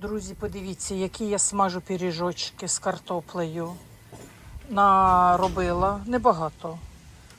Друзі, подивіться, які я смажу пиріжочки з картоплею. Наробила небагато.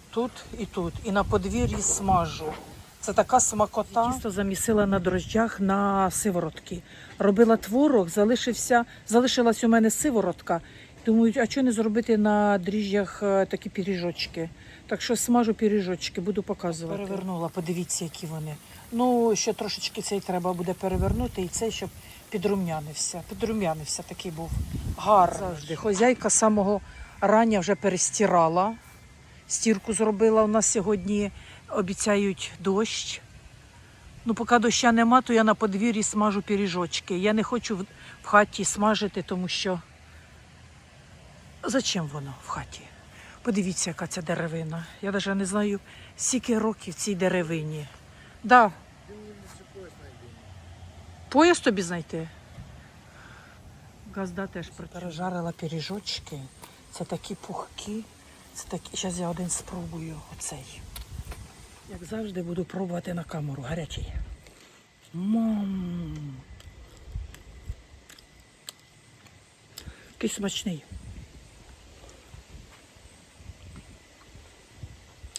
Тут і тут. І на подвір'ї смажу. Це така смакота. Тісто замісила на дрожджах на сиворотки. Робила творог, залишився, залишилась у мене сиворотка. Думаю, а чого не зробити на дріжджах е, такі пиріжочки? Так що смажу пиріжочки, буду показувати. Перевернула, подивіться, які вони. Ну, ще трошечки цей треба буде перевернути, і цей, щоб підрум'янився. Підрум'янився такий був гарний. Завжди. Хозяйка самого рання вже перестирала. Стірку зробила. У нас сьогодні обіцяють дощ. Ну, поки доща нема, то я на подвір'ї смажу пиріжочки. Я не хочу в хаті смажити, тому що зачем воно в хаті? Подивіться, яка ця деревина. Я навіть не знаю, скільки років цій деревині. Да. Пояс тобі знайти? Газда теж пережарила пиріжочки. Це такі пухкі. Це такі. Зараз я один спробую оцей. Як завжди буду пробувати на камеру гарячий. Мам. Який смачний.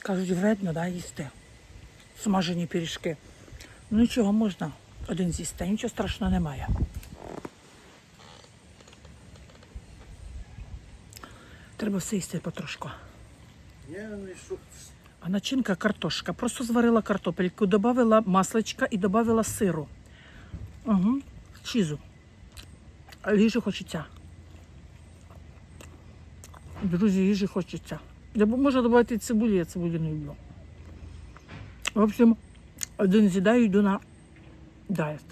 Кажуть, вредно, да, їсти. Смажені пиріжки. Ну нічого, можна один з'їсти, нічого страшного немає. Треба все їсти потрошку. А начинка картошка. Просто зварила картопельку, додавила масличка і додавила сиру. Угу. Чізу. Їжі хочеться. Друзі, їжі хочеться. Можу додати цибулі, я цибулі не люблю. В общем, один з'їдаю, йду на дайет.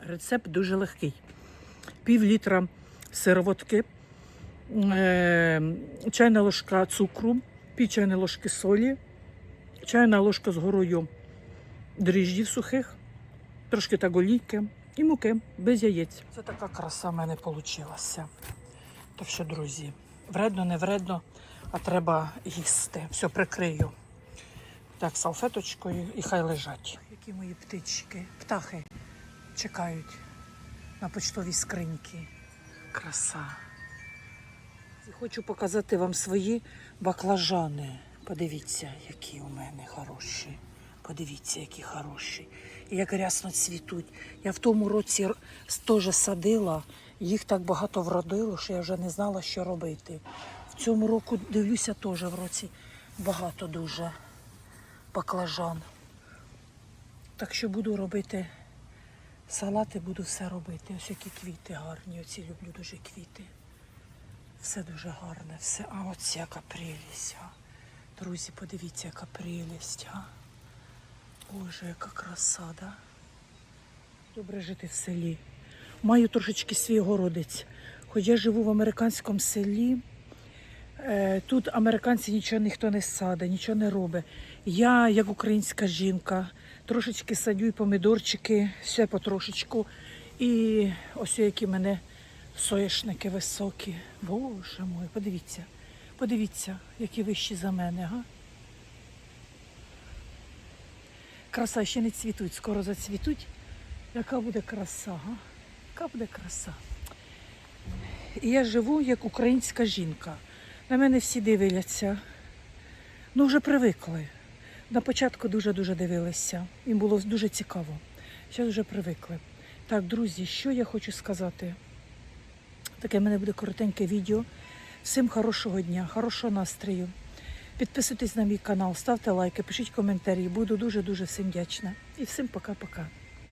Рецепт дуже легкий. Пів літра сироватки, е, чайна ложка цукру, пів чайної ложки солі, чайна ложка з горою дріжджів сухих, трошки так олійки і муки без яєць. Це така краса в мене вийшла. Так що, друзі, вредно, не вредно, а треба їсти. Все прикрию. Так, салфеточкою і хай лежать. Які мої птички, птахи чекають на почтовій скриньки. Краса. І Хочу показати вам свої баклажани. Подивіться, які у мене хороші. Подивіться, які хороші. І як рясно цвітуть. Я в тому році теж садила, їх так багато вродило, що я вже не знала, що робити. В цьому року дивлюся теж в році багато дуже баклажан. Так що буду робити салати, буду все робити. Ось які квіти гарні. Оці люблю дуже квіти. Все дуже гарне, все. А оце яка прелість. А. Друзі, подивіться, яка прелість. А. Боже, яка краса, да? Добре жити в селі. Маю трошечки свій городець. Хоч я живу в американському селі, е, тут американці нічого ніхто не садить, нічого не робить. Я, як українська жінка, трошечки садю і помідорчики, все потрошечку. І ось які в мене соєшники високі. Боже мой, подивіться, подивіться, які вищі за мене, га? Краса ще не цвітуть, скоро зацвітуть. Яка буде краса, га? Яка буде краса. І я живу як українська жінка. На мене всі дивляться. Ну, вже привикли. На початку дуже-дуже дивилися. Їм було дуже цікаво. Зараз вже привикли. Так, друзі, що я хочу сказати? Таке в мене буде коротеньке відео. Всім хорошого дня, хорошого настрою. Підписуйтесь на мій канал, ставте лайки, пишіть коментарі. Буду дуже-дуже всім вдячна. І всім пока-пока.